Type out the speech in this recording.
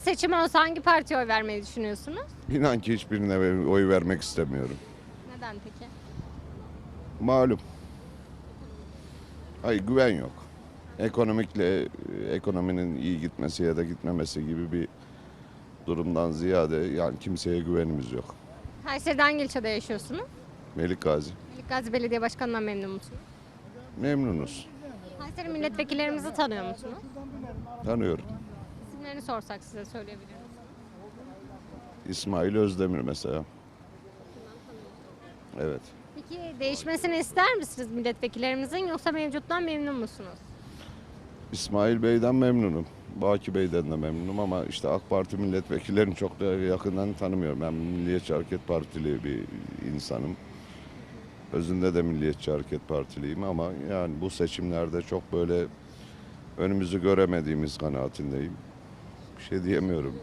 Seçim olsa hangi partiye oy vermeyi düşünüyorsunuz? İnan ki hiçbirine oy vermek istemiyorum. Neden peki? Malum. Ay güven yok. Ekonomikle ekonominin iyi gitmesi ya da gitmemesi gibi bir durumdan ziyade yani kimseye güvenimiz yok. Kayseri'de hangi ilçede yaşıyorsunuz? Melik Gazi. Melikgazi Belediye Başkanı'ndan memnun musunuz? Memnunuz. Kayseri milletvekillerimizi tanıyor musunuz? Tanıyorum. İsimlerini sorsak size söyleyebilir misiniz? İsmail Özdemir mesela. Evet. Peki değişmesini ister misiniz milletvekillerimizin yoksa mevcuttan memnun musunuz? İsmail Bey'den memnunum. Baki Bey'den de memnunum ama işte AK Parti milletvekillerini çok da yakından tanımıyorum. Ben Milliyetçi Hareket Partili bir insanım. Özünde de Milliyetçi Hareket Partiliyim ama yani bu seçimlerde çok böyle önümüzü göremediğimiz kanaatindeyim. Şey diyemiyorum.